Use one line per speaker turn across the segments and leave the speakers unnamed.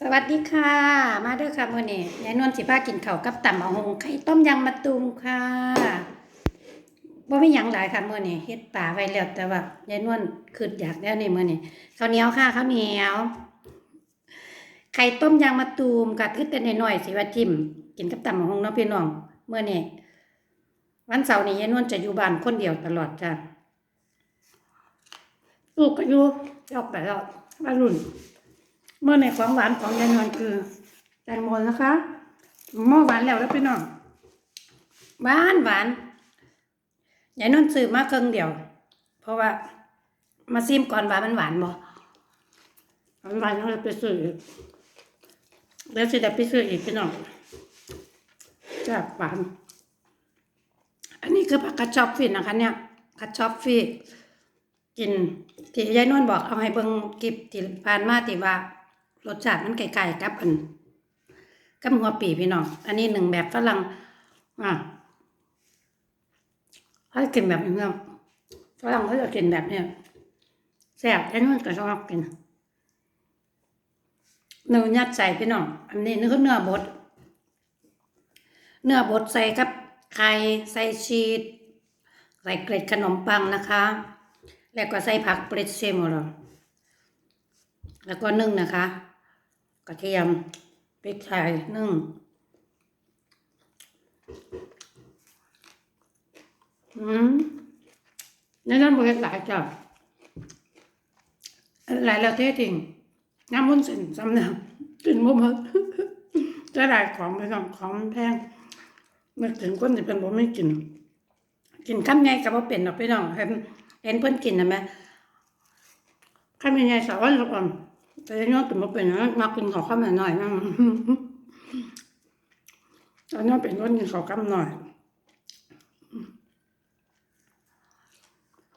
สวัสดีค่ะ มาเด้อค่ะมื้อนี้ยายนวลสิพากินข้าวกับตำมะฮงไข่ต้มยำมะตูมค่ะบ่มีหยังหลายค่ะมื้อนี้เฮ็ดป่าไว้แล้วแต่ว่ายายนวลคืออยากแล้วนี่มื้อนี้ข้าวเหนียวค่ะข้าวเหนียว ไข่ต้มยำมะตูมก็คือแต่น้อยๆสิว่าจิ้มกินกับตำมะฮงเนาะพี่น้องมื้อนี้วันเสาร์นี้ยายนวลจะอยู่บ้านคนเดียวตลอดจ้ะลูกก็อยู่ออกไปแล้ววัยรุ่น เมื่อในของหวานของยายนวลคือแตงโมนะคะหม้อหวานแล้วแล้วพี่น้องหวานหวานยายนวลซื้อมาเครื่องเดียว เพราะว่ามาซิมก่อนว่ามันหวานบ่มันหวานต้องไปซื้อเดี๋ยวสิได้ไปซื้ออีกพี่น้องจะหวานอันนี้คือผักกระชอบฟินนะคะ เนี่ยกระชอบฟินกินที่ยายนวลบอกเอาให้เบิ่งกิบที่ผ่านมาที่ว่า รสชาติมันไก่ๆกับอันกับหัวปีพี่น้อง อันนี้หนึ่งแบบฝรั่งอะเขาจะกินแบบนี้เนาะฝรั่งเขาจะกินแบบเนี้ยแซ่บแค่นู้นก็ชอบกินเนื้อยัดใส่พี่น้อง อันนี้นี่คือเนื้อบด เนื้อบดใส่กับไข่ใส่ชีสใส่เกล็ดขนมปังนะคะ แล้วก็ใส่ผักเปรตเซโมลแล้วก็นึ่งนะคะ กระเทียมพริกไทยนึ่งอืมในนั้นบริหลายจ้ะหลายแล้วเททิ้งน้ำมันสินสำเนากินบ่หมดจะได้ของไปต้องของแพงนึกถึงคนที่เป็นบ่ไม่กิน กินข้ามไงกับว่าเป็นหรอกพี่น้องเห็นเห็นเพื่อนกินนะแม่ข้ามยังไงสาววันละก่อน แต่ยังยอถึงมาเป็นนะมากินขอข้าวหน่อยนะตอนนี้เป็นคนกินขอข้าวหน่อย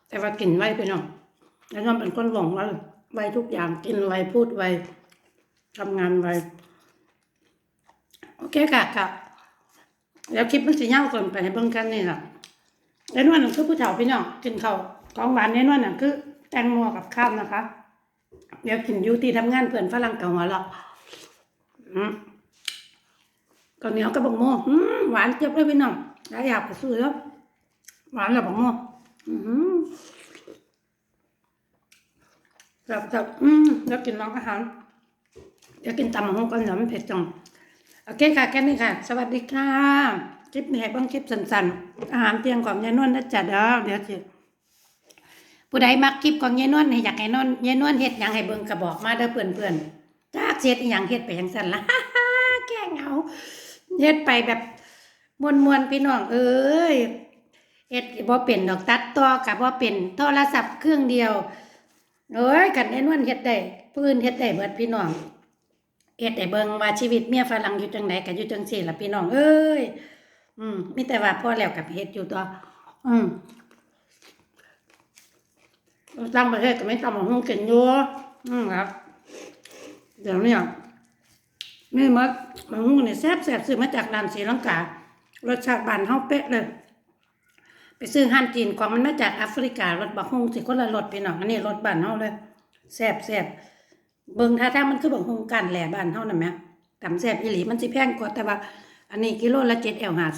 แต่ว่ากินไวไปเนาะแล้วน้อเป็นคนหลงไวไวทุกอย่างกินไวพูดไวทำงานไวโอเคค่ะค่ะแล้วคลิปมันจะยาวเกินไปให้เบิ่งกันนี่แหละแน่นอนนั่นคือผู้เฒ่าพี่น้องกินข้าวของหวานแน่นอนนั่นคือแตงโมกับข้าวนะคะ เดี๋ยวกินยูที่ทำงานเพื่อนฝรั่งเก่าหัวเราะก็เหนียวกับบักโมหวานเจี๊ยบเลยพี่น้องได้อยากไปซื้อแล้วหวานแล้วบักโมอืมแบบแบบอืมเดี๋ยวกินน้องอาหารเดี๋ยวกินตำมะฮงก่อนเดี๋ยวมันเผ็ดจังโอเคค่ะแค่นี้ค่ะ สวัสดีค่ะ คลิปนี้ให้เบ้างคลิปสั้นๆ อาหารเตียงของยายนวลนะจ๊ะเด้อเดี๋ยวจะ ผู้ใดมักคลิปของยายนวลให้อยากให้นวลยายนวลเฮ็ดหยังให้เบิ่งก็บอกมาเด้อเพื่อนๆจากเฮ็ดอีหยังเฮ็ดไปจังซั่นล่ะแก้เหงาเฮ็ดไปแบบมวนๆพี่น้องเอ้ยเฮ็ดบ่เป็นดอกตัดต่อก็บ่เป็นโทรศัพท์เครื่องเดียวโอ้ยคันยายนวลเฮ็ดได้ผู้อื่นเฮ็ดได้เบิดพี่น้องเฮ็ดให้เบิ่งว่าชีวิตเมียฝรั่งอยู่จังไดก็อยู่จังซี่ล่ะพี่น้องเอ้ยอืมมีแต่ว่าพอแล้วกับเฮ็ดอยู่ตัวอืม ตั้งประเทศก็ไม่ตั้งมาห้องกินอยู่อืมครับ เดี๋ยวนี้นี่มัดมาหุ้งเนี่ยแซ่บแซ่บซื้อมาจากร้านศรีลังการสชาติบานเฮาเป๊ะเลย ไปซื้อฮั่นจีนของมันมาจากแอฟริการสบักฮุงสิคนละรสพี่น้องอันนี้รสบานเฮาเลยแซ่บแซ่บเบิ่งท่าทางมันคือบักฮุงกันแหล่บานเฮานั่นแหมตำแซ่บอีหลีมันสิแพงกว่าแต่ว่า อันนี้กิโลละ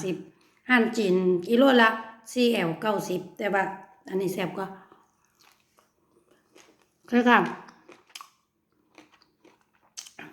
7.50ฮั่นจีนกิโลละ4.90แต่ว่า อันนี้แซ่บกว่า คือค่ะ